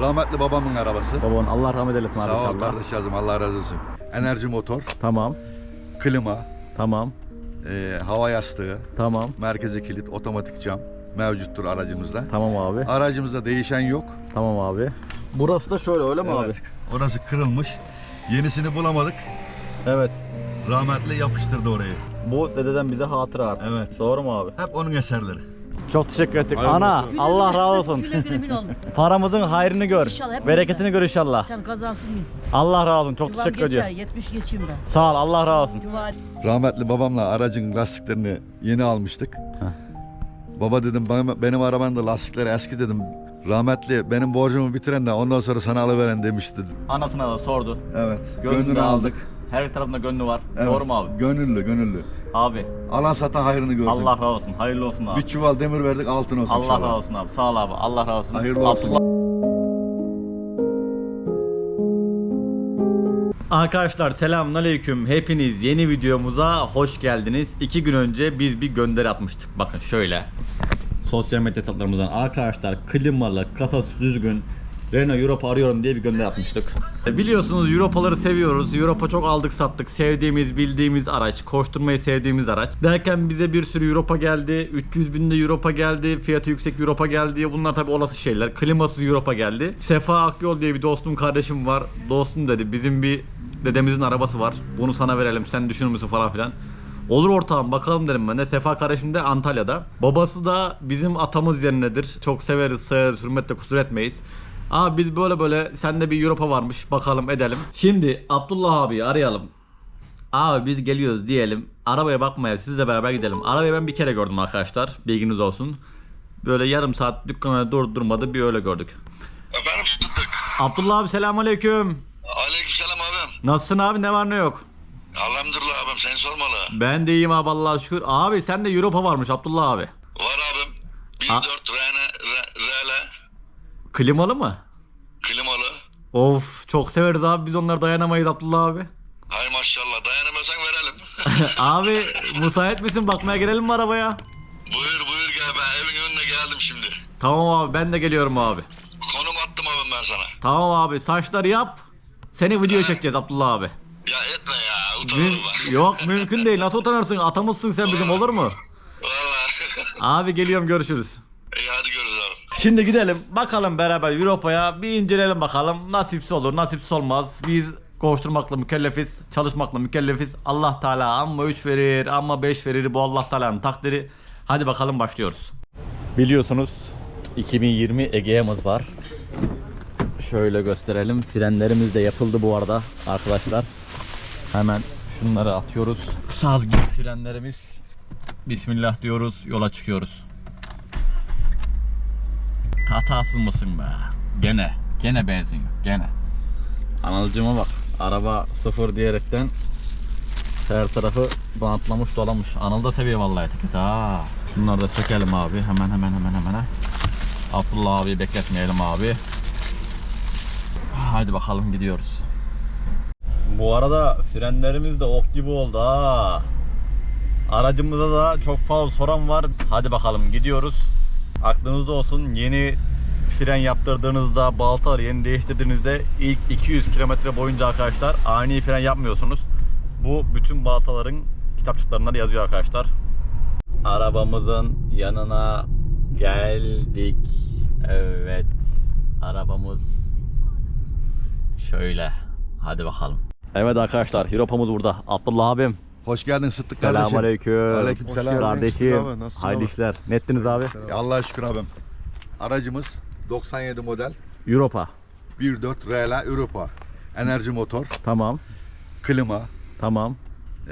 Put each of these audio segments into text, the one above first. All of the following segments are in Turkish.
Rahmetli babamın arabası. Babanın Allah rahmet eylesin abi Sağ ol inşallah. kardeş yazım Allah razı olsun. Enerji motor, Tamam. klima, Tamam. e, hava yastığı, Tamam. merkeze kilit, otomatik cam mevcuttur aracımızda. Tamam abi. Aracımızda değişen yok. Tamam abi. Burası da şöyle öyle mi Evet. abi? Orası kırılmış. Yenisini bulamadık. Evet. Rahmetli yapıştırdı orayı. Bu dededen bize hatıra artık. Evet. Doğru mu abi? Hep onun eserleri. Çok teşekkür ettik. Ana Allah razı olsun. Güle güle bin olun. Paramızın hayrını gör. İnşallah. Bereketini gör inşallah. Sen kazansın bin. Allah razı olsun. Çok Duvar teşekkür geçer, ediyorum. 70 geçeyim ben. Sağ ol. Allah razı olsun. Duvar Rahmetli babamla aracın lastiklerini yeni almıştık. Baba dedim benim, benim arabanın da lastikleri eski dedim. Rahmetli benim borcumu bitiren de ondan sonra sana alıveren demişti. Anasına da sordu. Evet. Gönlünü aldık. Her tarafında gönlü var. Evet. Doğru mu abi? Gönüllü gönüllü. Abi Alan satan hayrını görsün. Allah razı olsun. Hayırlı olsun abi. Bir çuval demir verdik altın olsun Allah inşallah. razı olsun abi. Sağ ol abi. Allah razı olsun. Hayırlı olsun. Abdullah- Arkadaşlar selamünaleyküm. Hepiniz yeni videomuza hoş geldiniz. İki gün önce biz bir gönderi atmıştık. Bakın şöyle. Sosyal medya hesaplarımızdan arkadaşlar klimalı, kasası düzgün Renault Europa arıyorum diye bir gönderi atmıştık. E, Biliyorsunuz Europa'ları seviyoruz. Europa çok aldık sattık. Sevdiğimiz, bildiğimiz araç. Koşturmayı sevdiğimiz araç. Derken bize bir sürü Europa geldi. 300 binde Europa geldi. Fiyatı yüksek Europa geldi. Bunlar tabi olası şeyler. Kliması Europa geldi. Sefa Akyol diye bir dostum kardeşim var. Dostum dedi bizim bir dedemizin arabası var. Bunu sana verelim sen düşünür müsün falan filan. Olur ortağım bakalım dedim ben de. Sefa kardeşim de Antalya'da. Babası da bizim atamız yerindedir. Çok severiz, sayarız, hürmetle kusur etmeyiz. Abi biz böyle böyle sende bir Europa varmış bakalım edelim. Şimdi Abdullah abi arayalım. Abi biz geliyoruz diyelim. Arabaya bakmaya sizle beraber gidelim. Arabayı ben bir kere gördüm arkadaşlar. Bilginiz olsun. Böyle yarım saat dükkana durdurmadı bir öyle gördük. Efendim Sıddık. Abdullah abi selamünaleyküm. Aleykümselam abim. Nasılsın abi ne var ne yok? Elhamdülillah abim seni sormalı. Ben de iyiyim abi Allah'a şükür. Abi sende Europa varmış Abdullah abi. Var abim. 1.4 Ha. Klimalı mı? klimalı. Of çok severiz abi biz onlar dayanamayız Abdullah abi. Hay maşallah dayanamıyorsan verelim. abi müsait misin bakmaya gelelim mi arabaya? buyur buyur gel ben evin önüne geldim şimdi. Tamam abi ben de geliyorum abi. Konum attım abim ben sana. Tamam abi saçları yap. Seni video çekeceğiz Abdullah abi. Ya etme ya utanırım ben. yok mümkün değil nasıl utanırsın atamızsın sen bizim olur mu? Valla. Abi geliyorum görüşürüz. İyi hadi görürüz abi. Şimdi gidelim bakalım beraber Europa'ya bir inceleyelim bakalım nasipsi olur nasipsiz olmaz. Biz koşturmakla mükellefiz, çalışmakla mükellefiz. Allah Teala amma 3 verir, amma 5 verir bu Allah Teala'nın takdiri. Hadi bakalım başlıyoruz. Biliyorsunuz 2020 Egea'mız var. Şöyle gösterelim. Frenlerimiz de yapıldı bu arada arkadaşlar. Hemen şunları atıyoruz. Saz gibi frenlerimiz. Bismillah diyoruz, yola çıkıyoruz. Hatasız mısın be? Gene. Gene benzin yok. Gene. Anılcıma bak. Araba sıfır diyerekten her tarafı bantlamış dolamış. Anıl da seviyor vallahi etiket ha. Şunları da çekelim abi. Hemen hemen hemen hemen. Abdullah abi bekletmeyelim abi. Haydi bakalım gidiyoruz. Bu arada frenlerimiz de ok gibi oldu ha. Aracımıza da çok fazla soran var. Hadi bakalım gidiyoruz. Aklınızda olsun yeni fren yaptırdığınızda baltaları yeni değiştirdiğinizde ilk 200 kilometre boyunca arkadaşlar ani fren yapmıyorsunuz. Bu bütün baltaların kitapçıklarında da yazıyor arkadaşlar. Arabamızın yanına geldik. Evet. Arabamız şöyle. Hadi bakalım. Evet arkadaşlar Europa'mız burada. Abdullah abim. Hoş geldin Sıddık kardeşim. Selamünaleyküm. Aleykümselam. Kardeşim. abi, Hayırlı abi? işler. Nettiniz abi? Ya Allah'a şükür abim. Aracımız 97 model Europa. 1.4 RL Europa. Enerji motor, Tamam. klima, Tamam.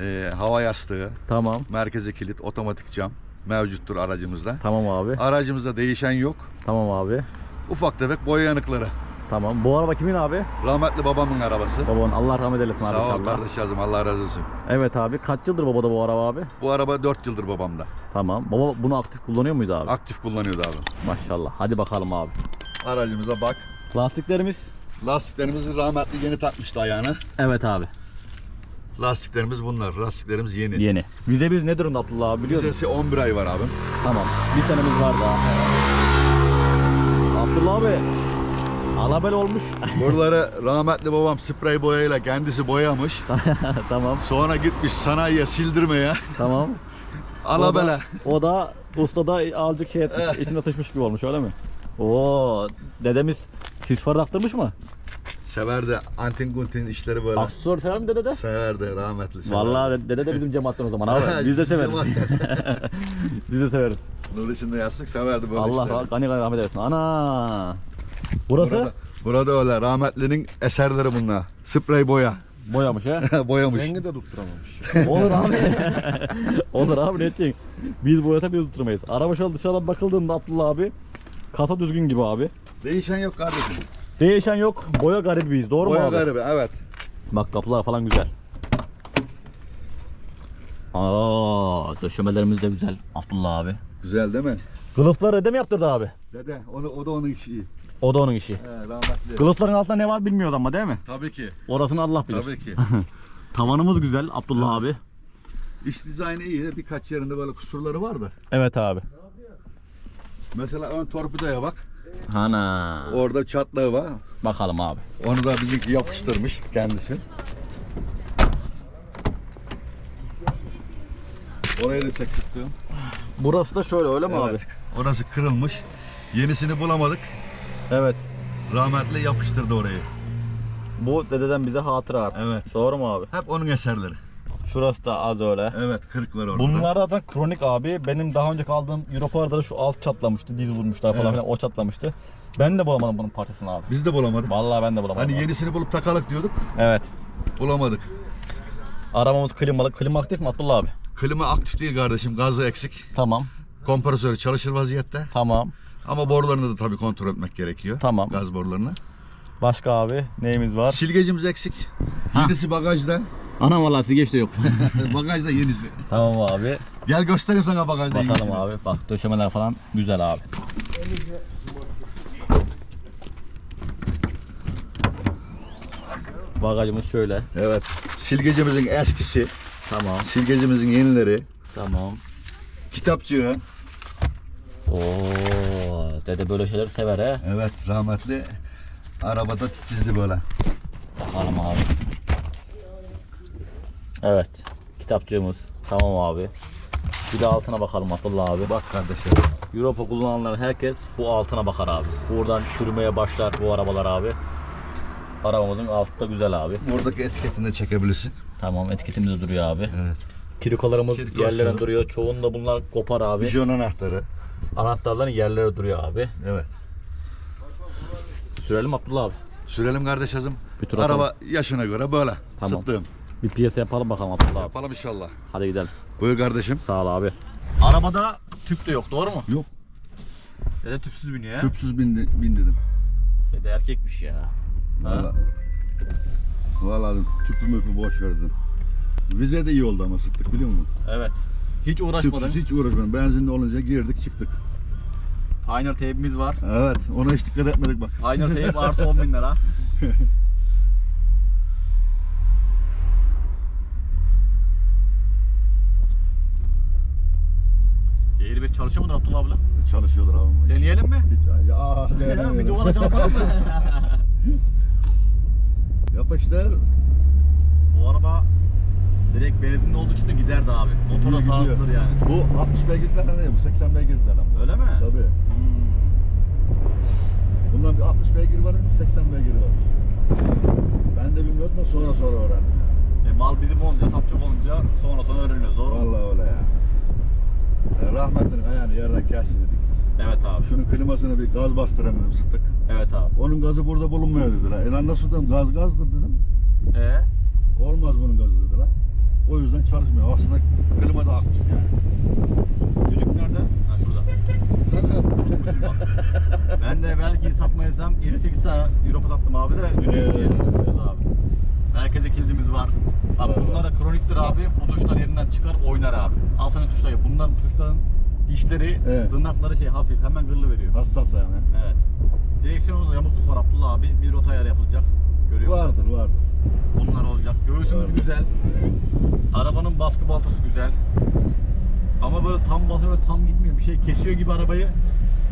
e, hava yastığı, Tamam. merkeze kilit, otomatik cam mevcuttur aracımızda. Tamam abi. Aracımızda değişen yok. Tamam abi. Ufak tefek boya yanıkları. Tamam. Bu araba kimin abi? Rahmetli babamın arabası. Babanın Allah rahmet eylesin abi Sağ ol inşallah. kardeş yazım Allah razı olsun. Evet abi. Kaç yıldır babada bu araba abi? Bu araba 4 yıldır babamda. Tamam. Baba bunu aktif kullanıyor muydu abi? Aktif kullanıyordu abi. Maşallah. Hadi bakalım abi. Aracımıza bak. Lastiklerimiz? Lastiklerimizi rahmetli yeni takmıştı ayağına. Evet abi. Lastiklerimiz bunlar. Lastiklerimiz yeni. Yeni. Vize biz ne durumda Abdullah abi biliyor musun? Vizesi 11 ay var abim. Tamam. Bir senemiz var daha. Abdullah abi. Alabel olmuş. Buraları rahmetli babam sprey boyayla kendisi boyamış. tamam. Sonra gitmiş sanayiye sildirmeye. Tamam. Alabele. O da usta da azıcık şey etmiş, içine sıçmış gibi olmuş öyle mi? Oo, dedemiz sis farı taktırmış mı? Severdi antin kuntin işleri böyle. Aksesuar sever mi dede de? Severdi rahmetli. severdi. Vallahi dede de bizim cemaatten o zaman abi. Biz de severiz. Biz de severiz. Nur içinde yastık severdi böyle Allah işleri. gani gani rahmet eylesin. Ana. Burası Burada, burada öyle rahmetlinin eserleri bunlar. Sprey boya. boyamış he. Boyamış. Rengi de tutturamamış. Olur abi. Olur abi ne edeceksin? Biz boyasa biz tutturmayız. Araba şöyle dışarıdan bakıldığında Abdullah abi kasa düzgün gibi abi. Değişen yok kardeşim. Değişen yok. Boya garibiyiz. Doğru mu Boya abi? garibi evet. Bak kapılar falan güzel. Aa, döşemelerimiz de güzel Abdullah abi. Güzel değil mi? Kılıflar dede mi yaptırdı abi? Dede onu, o da onun işi. O da onun işi. He rahmetli. Kılıfların altında ne var bilmiyoruz ama değil mi? Tabii ki. Orasını Allah bilir. Tabii ki. Tavanımız güzel Abdullah abi. İç dizaynı iyi. Birkaç yerinde böyle kusurları var da. Evet abi. Mesela ön torpidoya bak. Hana. Orada çatlağı var. Bakalım abi. Onu da bizimki yapıştırmış kendisi. Orayı da çek sıktım. Burası da şöyle öyle mi Evet. Orası kırılmış. Yenisini bulamadık. Evet. Rahmetli yapıştırdı orayı. Bu dededen bize hatıra artık. Evet. Doğru mu abi? Hep onun eserleri. Şurası da az öyle. Evet kırık var orada. Bunlar zaten kronik abi. Benim daha önce kaldığım Europar'da da şu alt çatlamıştı. Diz vurmuşlar falan Evet. filan. O çatlamıştı. Ben de bulamadım bunun parçasını abi. Biz de bulamadık. Vallahi ben de bulamadım. Hani abi. yenisini bulup takalım diyorduk. Evet. Bulamadık. Arabamız klimalı. Klima aktif mi Abdullah abi? Klima aktif değil kardeşim. Gazı eksik. Tamam. Kompresörü çalışır vaziyette. Tamam. Ama borularını da tabii kontrol etmek gerekiyor. Tamam. Gaz borularını. Başka abi neyimiz var? Silgecimiz eksik. Yenisi bagajda. Anam vallahi sigeç de yok. bagajda yenisi. tamam abi. Gel göstereyim sana bagajda Bakalım yenisini. abi. Bak döşemeler falan güzel abi. Bagajımız şöyle. Evet. Silgecimizin eskisi. Tamam. Silgecimizin yenileri. Tamam. Kitapçığı. Oo, dede böyle şeyler sever he. Evet rahmetli. Arabada titizdi böyle. Bakalım abi. Evet. Kitapçığımız. Tamam abi. Bir de altına bakalım Abdullah abi. Bak kardeşim. Europa kullananlar herkes bu altına bakar abi. Buradan çürümeye başlar bu arabalar abi. Arabamızın altı da güzel abi. Buradaki etiketini de çekebilirsin. Tamam etiketimiz de duruyor abi. Evet. Kirikolarımız Kirikosu. yerlerine duruyor. Çoğunda bunlar kopar abi. Vijon anahtarı. Anahtarların yerlere duruyor abi. Evet. Sürelim Abdullah abi. Sürelim kardeş azım. Bir tur Araba yaşına göre böyle. Tamam. Sıttığım. Bir piyasa yapalım bakalım Abdullah abi. Yapalım inşallah. Hadi gidelim. Buyur kardeşim. Sağ ol abi. Arabada tüp de yok doğru mu? Yok. Dede tüpsüz biniyor ya. Tüpsüz bin, bin dedim. Dede erkekmiş ya. Valla. Valla tüpü müpü boş verdin. Vize de iyi oldu ama sıktık biliyor musun? Evet. Hiç uğraşmadın. Tüpsüz hiç uğraşmadım. Benzinli olunca girdik çıktık. Pioneer teybimiz var. Evet ona hiç dikkat etmedik bak. Pioneer teyp artı 10 bin lira. Airbag çalışıyor mudur Abdullah abla? Çalışıyordur abi. Deneyelim mi? Hiç, ya, Ya bir duvara çarpalım mı? Yapıştır. Bu araba direkt benzinli olduğu için de giderdi abi. Motora sağlıklıdır yani. Bu 60 beygirliklerden değil bu 80 beygirliklerden. bu. Öyle mi? Tabii. Bundan bir 60 beygir var, 80 beygir var. Ben de bilmiyordum da sonra sonra öğrendim. E, mal bizim olunca, satacak olunca sonra sonra öğreniyoruz doğru mu? Vallahi öyle ya. E, rahmetlinin ayağını yerden kesti dedik. Evet abi. Şunun klimasını bir gaz bastıralım dedim sıktık. Evet abi. Onun gazı burada bulunmuyor dediler. E lan nasıl dedim gaz gazdır dedim. Ee? Olmaz bunun gazı dediler. O yüzden çalışmıyor. Aslında klima da aktif yani. Düdük nerede? Ha şurada. Unutmuşum bak. ben de belki satmayasam 7-8 tane Europa sattım abi de düdük Evet. unutmuşuz abi. Merkeze kilidimiz var. Bak bunlar da kroniktir abi. Bu tuşlar yerinden çıkar oynar abi. Al sana tuşları. Bunların tuşların dişleri, Evet. tırnakları şey hafif hemen gırlı veriyor. Hassas yani. Evet. Direksiyonumuzda yamukluk var Abdullah abi. Bir rota ayarı yapılacak. Görüyor musun? Vardır vardır. Bunlar olacak. Göğsümüz güzel. Arabanın baskı baltası güzel. Ama böyle tam basıyor tam gitmiyor. Bir şey kesiyor gibi arabayı.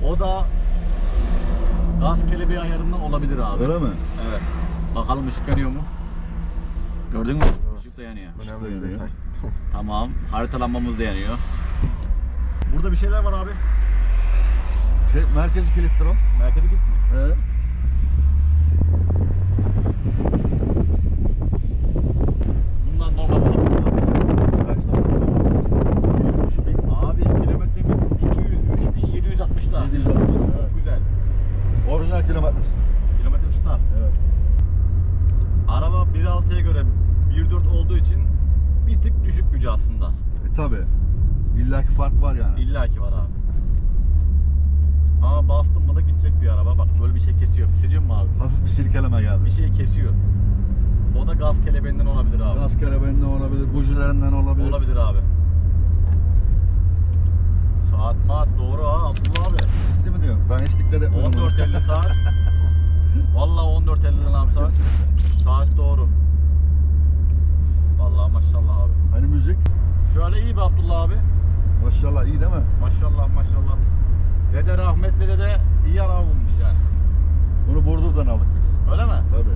O da Gaz kelebeği ayarından olabilir abi. Öyle mi? Evet. Bakalım ışık yanıyor mu? Gördün mü? Işık da yanıyor. Önemli bir detay. Tamam. Haritalanmamız da yanıyor. Burada bir şeyler var abi. Şey, merkezi kilittir o. Merkeze git mi? He. Bundan normal olabilir. Abi kilometremiz 200, 3760'da. 760. Çok güzel. Orijinal kilometresi. Kilometre start. Evet. Araba 1.6'ya göre 1.4 olduğu için bir tık düşük gücü aslında. E tabi. İllaki fark var yani. İlla ki var abi. Ama bastın mı da gidecek bir araba. Bak böyle bir şey kesiyor. Hissediyor musun abi? Hafif bir silkeleme geldi. Bir şey kesiyor. O da gaz kelebeğinden olabilir abi. Gaz kelebeğinden olabilir, bujilerinden olabilir. Olabilir abi. Saat maat doğru ha Abdullah abi. Değil mi diyorum? Ben hiç dikkat etmedim. 14.50 saat. Vallahi 14.50 lan saat. Saat doğru. Vallahi maşallah abi. Hani müzik? Şöyle iyi be Abdullah abi. Maşallah iyi değil mi? Maşallah maşallah. Dede rahmetli dede iyi araba bulmuş yani. Bunu Burdur'dan aldık biz. Öyle mi? Tabi.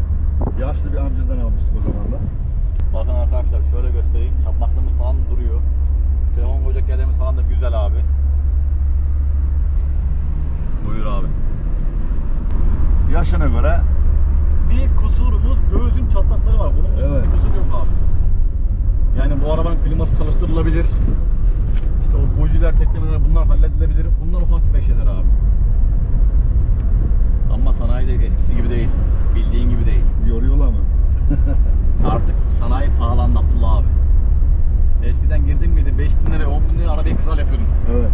Yaşlı bir amcadan almıştık o zaman da. Bakın arkadaşlar şöyle göstereyim. Çapmaklığımız falan duruyor. Telefon koyacak yerlerimiz falan da güzel abi. Buyur abi. Yaşına göre Bir kusurumuz göğsün çatlakları var. Bunun Evet. bir kusur yok abi. Yani bu arabanın kliması çalıştırılabilir. İşte o bujiler, teklemeler bunlar halledilebilir. Bunlar ufak tefek şeyler abi. Ama sanayi de eskisi gibi değil. Bildiğin gibi değil. yoruyorlar mı? Artık sanayi pahalandı Abdullah abi. Eskiden girdin miydi 5000 liraya 10 bin liraya arabayı kral yapıyordun. Evet.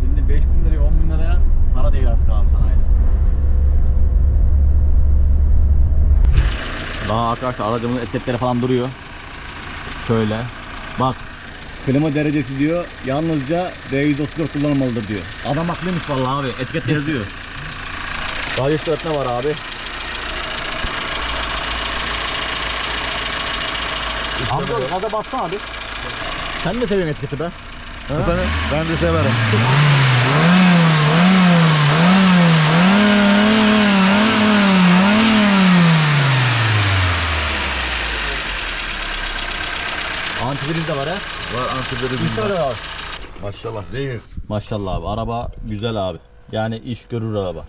Şimdi 5000 liraya 10 bin liraya para değil artık abi sanayide. Daha arkadaşlar aracımın etiketleri falan duruyor. Şöyle. Bak. Klima derecesi diyor. Yalnızca D134 kullanılmalıdır diyor. Adam haklıymış vallahi abi. Etikette yazıyor. Radyo ne var abi? Amca gaza bassana abi. Sen de seviyorsun etiketi be. Efendim, ben de severim. Antifriz de var ha. Var antivirüs. Şöyle abi. Maşallah zehir. Maşallah abi. Araba güzel abi. Yani iş görür araba.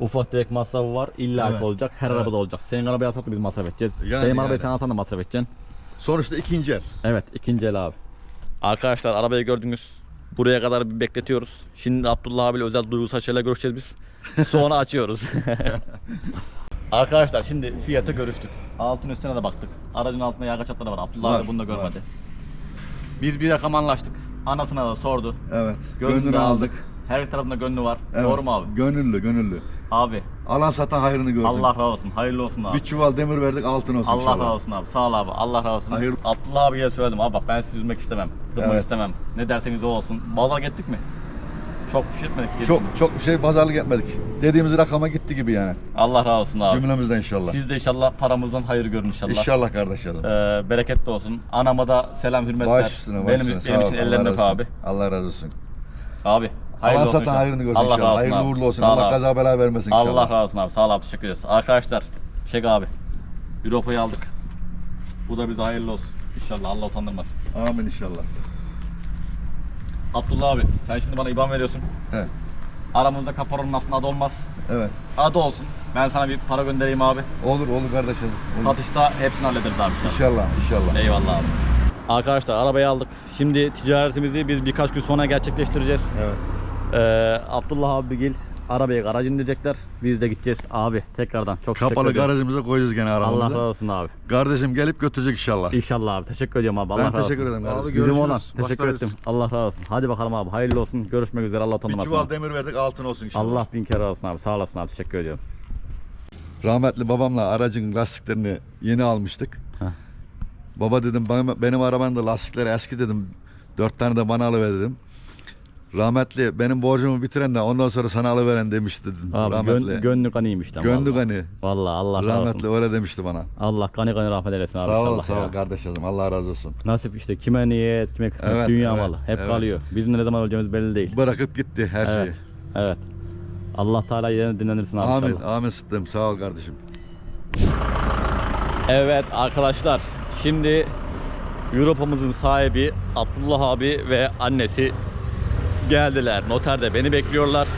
Ufak tefek masrafı var. İlla Evet. olacak. Her Evet. arabada olacak. Senin arabayı alsak da biz masraf edeceğiz. Yani, Benim arabayı yani. sen alsan da masraf edeceksin. Sonuçta ikinci el. Evet ikinci el abi. Arkadaşlar arabayı gördünüz. Buraya kadar bir bekletiyoruz. Şimdi Abdullah abiyle özel duygusal şeyler görüşeceğiz biz. Sonra açıyoruz. Arkadaşlar şimdi fiyatı görüştük. Altın üstüne de baktık. Aracın altında yağ kaçakları var. Abdullah Var, abi bunu da görmedi. var. Biz bir rakam anlaştık. Anasına da sordu. Evet. Gönlünü Gönlünü aldık. aldık. Her tarafında gönlü var. Evet. Doğru mu abi? Gönüllü, gönüllü. Abi Alan satan hayrını görsün. Allah razı olsun. Hayırlı olsun abi. Bir çuval demir verdik altın olsun Allah inşallah. razı olsun abi. Sağ ol abi. Allah razı olsun. Hayır. Abdullah abiye söyledim abi bak ben sizi üzmek istemem. Kırmak Evet. istemem. Ne derseniz o olsun. Pazar gittik mi? Çok pişirtmedik. gittik Çok çok bir şey pazarlık etmedik. Dediğimiz rakama gitti gibi yani. Allah razı olsun abi. Cümlemizden inşallah. Siz de inşallah paramızdan hayır görün inşallah. İnşallah kardeşlerim. Ee, bereketli olsun. Anama da selam hürmetler. Baş üstüne baş benim benim için Allah ellerini öp abi. Allah razı olsun. Abi. Hayırlı Allah olsun satan hayrını görsün Allah inşallah. Hayırlı uğurlu olsun. Sağ Allah kaza bela vermesin inşallah. Allah razı olsun abi. Sağ ol abi. Teşekkür ederiz. Arkadaşlar çek abi. Europa'yı aldık. Bu da bize hayırlı olsun. İnşallah Allah utandırmasın. Amin inşallah. Abdullah abi sen şimdi bana IBAN veriyorsun. He. Aramızda kaparonun aslında adı olmaz. Evet. Adı olsun. Ben sana bir para göndereyim abi. Olur olur kardeşim. Olur. Satışta hepsini hallederiz abi inşallah. İnşallah inşallah. Eyvallah abi. Arkadaşlar arabayı aldık. Şimdi ticaretimizi biz birkaç gün sonra gerçekleştireceğiz. Evet. Ee, Abdullah abi gel arabaya garaj indirecekler. Biz de gideceğiz abi tekrardan. Çok teşekkür Kapalı ediyorum. garajımıza koyacağız gene Allah arabamızı. razı olsun abi. Kardeşim gelip götürecek inşallah. İnşallah abi. Teşekkür ediyorum abi. Allah ben razı teşekkür ederim kardeşim. Bizim görüşürüz. olan. Teşekkür Başlarız. ettim. Allah razı olsun. Hadi bakalım abi. Hayırlı olsun. Görüşmek üzere. Allah Bir çuval demir verdik altın olsun inşallah. Allah bin kere olsun abi. Sağ olasın abi. Teşekkür ediyorum. Rahmetli babamla aracın lastiklerini yeni almıştık. Heh. Baba dedim bana, benim arabanın da lastikleri eski dedim. Dört tane de bana alıver dedim. Rahmetli benim borcumu bitiren de ondan sonra sana alıveren demişti dedim. Abi rahmetli. gön, gönlü kanıymış lan. Gönlü vallahi. gani. Vallahi Allah razı Rahmetli olsun. öyle demişti bana. Allah kanı kanı rahmet eylesin abi sağ ol sağ ol kardeşim. Allah razı olsun. Nasip işte kime niyet, kime kısmet, Evet, dünya evet, malı. Hep evet. kalıyor. Bizim ne zaman öleceğimiz belli değil. Bırakıp gitti her şeyi. Evet. Evet. Allah Teala yerini dinlenirsin abi. Amin. inşallah. Amin sıttım. Sağ ol kardeşim. Evet arkadaşlar şimdi Europa'mızın sahibi Abdullah abi ve annesi geldiler. Noterde beni bekliyorlar.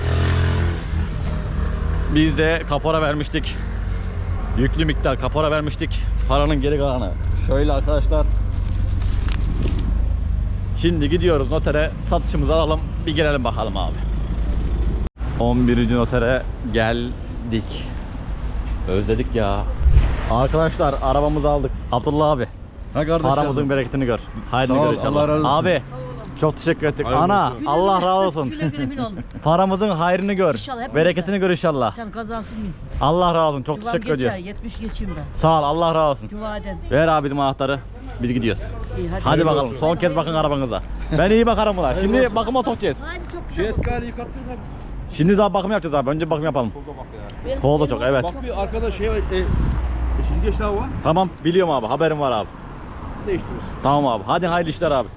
Biz de kapora vermiştik. Yüklü miktar kapora vermiştik. Paranın geri kalanı. Şöyle arkadaşlar. Şimdi gidiyoruz notere satışımızı alalım. Bir girelim bakalım abi. 11. notere geldik. Özledik ya. Arkadaşlar arabamızı aldık. Abdullah abi. Ha kardeşim. Paramızın bereketini gör. Haydi Sağ ol. Allah razı olsun. Abi çok teşekkür ettik. Ana Güle Allah razı olsun. Güle güle bin oğlum. Paramızın hayrını gör. İnşallah hepimize. Bereketini gör inşallah. Sen kazansın bin. Allah razı olsun. Çok Duvam teşekkür geçer, ediyorum. 70 geçeyim ben. Sağ ol. Allah razı olsun. Dua edin. Ver abim anahtarı. Biz gidiyoruz. İyi hadi. Hadi bakalım. Son kez bakın arabanıza. Ben iyi bakarım buna. Şimdi bakıma sokacağız. Hadi çok güzel. Jet yıkattın da Şimdi daha bakım yapacağız abi. Önce bakım yapalım. toza bak ya. Benim- Toz da benim çok, evet. Bak bir arkada şey var. E, yeşil geç daha var. Tamam biliyorum abi. Haberim var abi. Değiştiriyoruz. Tamam abi. Hadi hayırlı işler abi.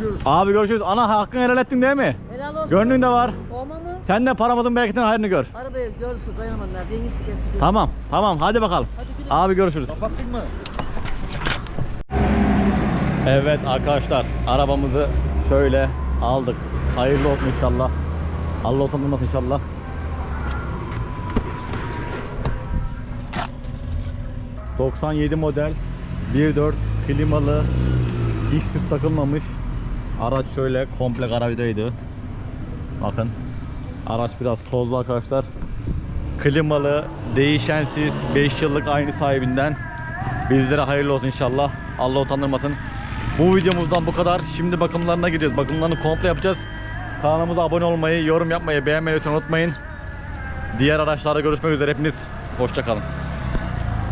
Görüşürüz. Abi görüşürüz. Ana hakkını helal ettin değil mi? Helal olsun. Gönlünde var. Olma mı? Sen de paramızın bereketini hayrını gör. Arabayı görürsün dayanamam ben. Deniz kesti. Tamam tamam hadi bakalım. Hadi güle. Abi görüşürüz. Kapattık mı? Evet arkadaşlar arabamızı şöyle aldık. Hayırlı olsun inşallah. Allah utandırmasın inşallah. ...97 model 1.4 klimalı hiç tüp takılmamış araç şöyle komple garajdaydı bakın araç biraz tozlu arkadaşlar klimalı değişensiz 5 yıllık aynı sahibinden Bizlere hayırlı olsun inşallah. Allah utandırmasın. Bu videomuzdan bu kadar. Şimdi bakımlarına gireceğiz. Bakımlarını komple yapacağız. Kanalımıza abone olmayı, yorum yapmayı, beğenmeyi unutmayın. Diğer araçlarda görüşmek üzere hepiniz. Hoşçakalın.